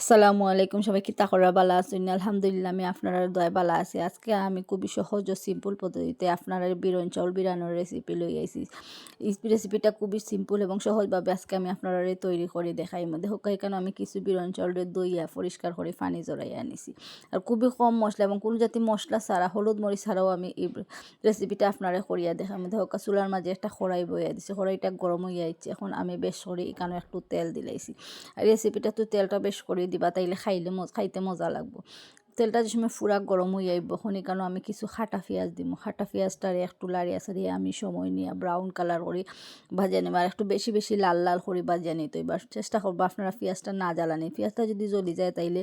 আসসালামু আলাইকুম, সবাই কি তাকরা বালা আছেন? আলহামদুলিল্লাহ, আমি আপনারা দয় বালা আছি। আজকে আমি খুবই সহজ ও সিম্পল পদ্ধতিতে আপনারা বিরন চাউল বিরানোর রেসিপি লই আইছি। এই রেসিপিটা খুবই সিম্পল এবং সহজভাবে আজকে আমি আপনারা তৈরি করে দেখাই। মধ্যে হোক, এখানে আমি কিছু বিরন চাউলের দইয়া পরিষ্কার করে পানি জড়াই আনিছি। আর খুবই কম মশলা এবং কোনো জাতি মশলা ছাড়া, হলুদ মরিচ ছাড়াও আমি এই রেসিপিটা আপনারা করিয়া দেখার মধ্যে হোক, চুলার মাঝে একটা খড়াই বইয়া দিছি। খড়াইটা গরম হইয়া আইছে। এখন আমি বেশ করে এখানে একটু তেল দিলাইছি। আর রেসিপিটা তো তেলটা বেশ করে দিবা, তাইলে খাইলে খাইতে মজা লাগবো। তেলটা যে সময় ফুরা গরম হয়ে আইব খনি কারণ আমি কিছু খাটা পেঁয়াজ দিব খাটা পেঁয়াজটারে একটু লাড়িয়া সারিয়ে আমি সময় নিয়ে ব্রাউন কালার করি ভাজা নেব। আর একটু বেশি বেশি লাল লাল করে ভাজা নিতে এবার চেষ্টা করব আপনারা পেঁয়াজটা না জ্বালানি। পেঁয়াজটা যদি জ্বলি যায় তাইলে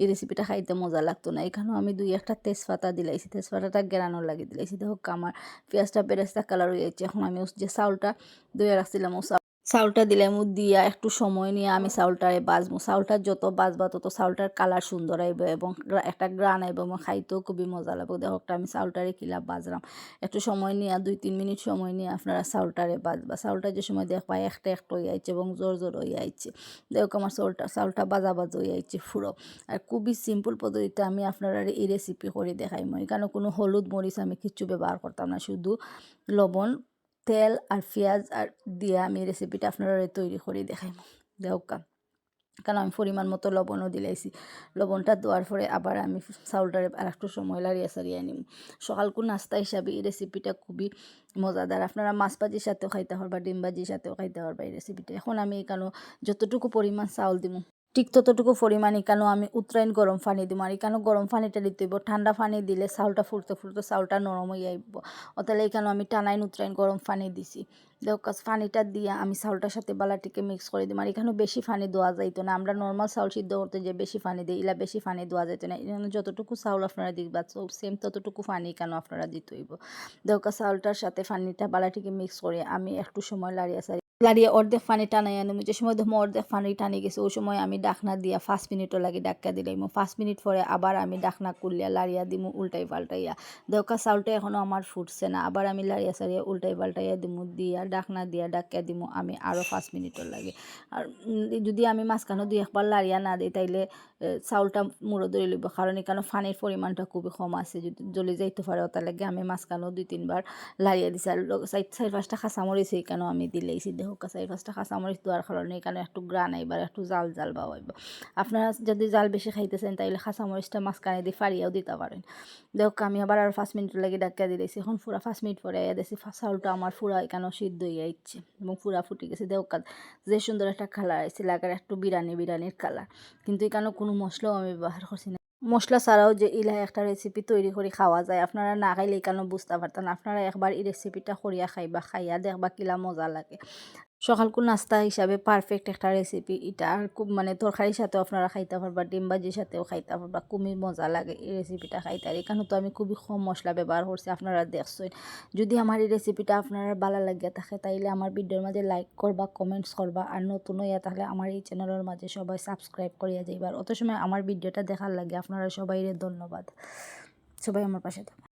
এই রেসিপিটা খাইতে মজা লাগতো না। এখানেও আমি দুই একটা তেজপাতা দিলাইছি। তেজপাতাটা গেরানোর লাগিয়ে দিলাইছি। দেখো আমার পেঁয়াজটা বেরেস্তা কালার হয়ে যাচ্ছে। এখন আমি যে চাউলটা দইয়া রাখছিলাম, ও চাউলটা দিলাম দিয়া একটু সময় নিয়ে আমি চাউলটারে বাজবো চাউলটা যত বাজবা তত চাউলটার কালার সুন্দর আইব এবং একটা গ্রান আইব এবং খাইতেও খুবই মজা লাগবে। দেখো আমি চাউলটারে কিলা বাজলাম একটু সময় নিয়ে দুই তিন মিনিট সময় নিয়ে আপনারা চাউলটারে বাজবা। চাউলটা যে সময় দেখবা একটা একটা হয়ে আইছে এবং জোর জোর হয়ে আইছে। দেখো আমার চাউলটা চাউলটা বাজা বাজ হয়ে আইছে ফুরো। আর খুবই সিম্পল পদ্ধতিতে আমি আপনারা এই রেসিপি করে দেখাই মই এখানে কোনো হলুদ মরিচ আমি কিচ্ছু ব্যবহার করতাম না। শুধু লবণ তেল আর পেঁয়াজ আর দিয়ে আমি রেসিপিটা আপনারা তৈরি করে দেখাই। দেওকা কারণ আমি পরিমাণ মতো লবণও দিলাইছি। লবণটা দেওয়ার পরে আবার আমি চাউলটারে আর একটু সময় লাড়িয়ে সারিয়ে নিম সকালকু নাস্তা হিসাবে এই রেসিপিটা খুবই মজাদার। আপনারা মাছ ভাজির সাথেও খাইতে পারবা, ডিম ভাজির সাথেও খাইতে পারবা এই রেসিপিটা এখন আমি এখানে যতটুকু পরিমাণ চাউল দিব ঠিক ততটুকু পরিমাণ এখানেও আমি উত্তরায়ণ গরম পানি দিব? আর এখানেও গরম পানিটা দিতে হইব? ঠান্ডা পানি দিলে চাউলটা ফুটতে ফুটতে চাউলটা নরম হয়ে আইব অতালে এখানেও আমি টানাইন উত্তরায়ণ গরম পানি দিছি? দেখো পানিটা দিয়ে আমি চাউলটার সাথে বালাটিকে মিক্স করে দিই আর এখানেও বেশি পানি দেওয়া যাইতো না। আমরা নর্মাল চাউল সিদ্ধ করতে যে বেশি পানি দিই ইলা বেশি পানি দেওয়া যাইতো না। এখানে যতটুকু চাউল আপনারা দিবা সেম ততটুকু পানি কেন আপনারা দিতে হইব? দেখো চাউলটার সাথে পানিটা বালাটিকে মিক্স করে আমি একটু সময় লাড়িয়ে সারি লাড়িয়ে অর্ধেক পানি টানাই আনি যে সময় দেখো অর্ধেক পানি টানি গেছে, ওই সময় আমি ডাকনা দিয়া পাঁচ মিনিটও লাগে ডাক্কা দিলাম পাঁচ মিনিট পরে আবার আমি ডাকনা কুলিয়া লাড়িয়া দিমু, উল্টাই পাল্টাইয়া। দেওকা চাউলটা এখনও আমার ফুটছে না, আবার আমি লাড়িয়া সারিয়া উল্টাই পাল্টাইয়া দিমু, দিয়া ডাকনা দিয়া ডাক্কা দিমু, আমি আরও পাঁচ মিনিটও লাগে। আর যদি আমি মাঝখানে দুই একবার লাড়িয়া না দিই, তাইলে চাউলটা মুড়ো ধরে লইব। কারণ এখানে পানির পরিমাণটা খুবই কম আছে। যদি জ্বলে যাইতে পারে ওটা লাগে আমি মাঝখানেও দুই তিনবার লাড়িয়া দিছি। আর চার পাঁচটা খাঁচামরিচ এইখানেও আমি দিলেইছি। দেহ চার পাঁচটা খাঁচামরিচ দেওয়ার কারণে এখানে একটু গ্রান আইবার, একটু জাল জাল বাবাইব আপনারা যদি জাল বেশি খাইতেছেন, তাইলে খাঁচামরিচটা মাঝখানে দিয়ে ফাড়িয়াও দিতে পারেন। দেখ, আমি আবার আর পাঁচ মিনিট লাগে ডাক্কা দিয়েছি এখন পুরা পাঁচ মিনিট পরে দিয়েছি চাউলটা আমার পুরা এখানেও সিদ্ধ হয়ে যাচ্ছে এবং পুরা ফুটে গেছে। দেখ যে সুন্দর একটা কালার আছে লাগার একটু বিরানি বিরানির কালার কিন্তু এখানে কোনো মশলাও আমি ব্যবহার করছি না। মশলা ছাড়াও যে ইলা একটা রেসিপি তৈরি করে খাওয়া যায়, আপনারা না খাইলে কেন বুঝতে পারতেন। আপনারা একবার এই রেসিপিটা করিয়া খাইবা, খাইয়া দেখবা কিলা মজা লাগে। সকালকু নাস্তা হিসাবে পারফেক্ট একটা রেসিপি এটা আর খুব মানে তরকারির সাথেও আপনারা খাইতে পারবা, ডিম ভাজির সাথেও খাইতে পারবা। খুবই মজা লাগে এই রেসিপিটা খাইতে। আর এখানে তো আমি খুবই কম মশলা ব্যবহার করছি, আপনারা দেখছেন। যদি আমার এই রেসিপিটা আপনারা ভালো লাগিয়া থাকে, তাইলে আমার ভিডিওর মাঝে লাইক করবা কমেন্টস করবা। আর নতুন হইয়া তাহলে আমার এই চ্যানেলের মাঝে সবাই সাবস্ক্রাইব করিয়া যাইবার। অত সময় আমার ভিডিওটা দেখার লাগে, আপনারা সবাই ধন্যবাদ। সবাই আমার পাশে থাকবে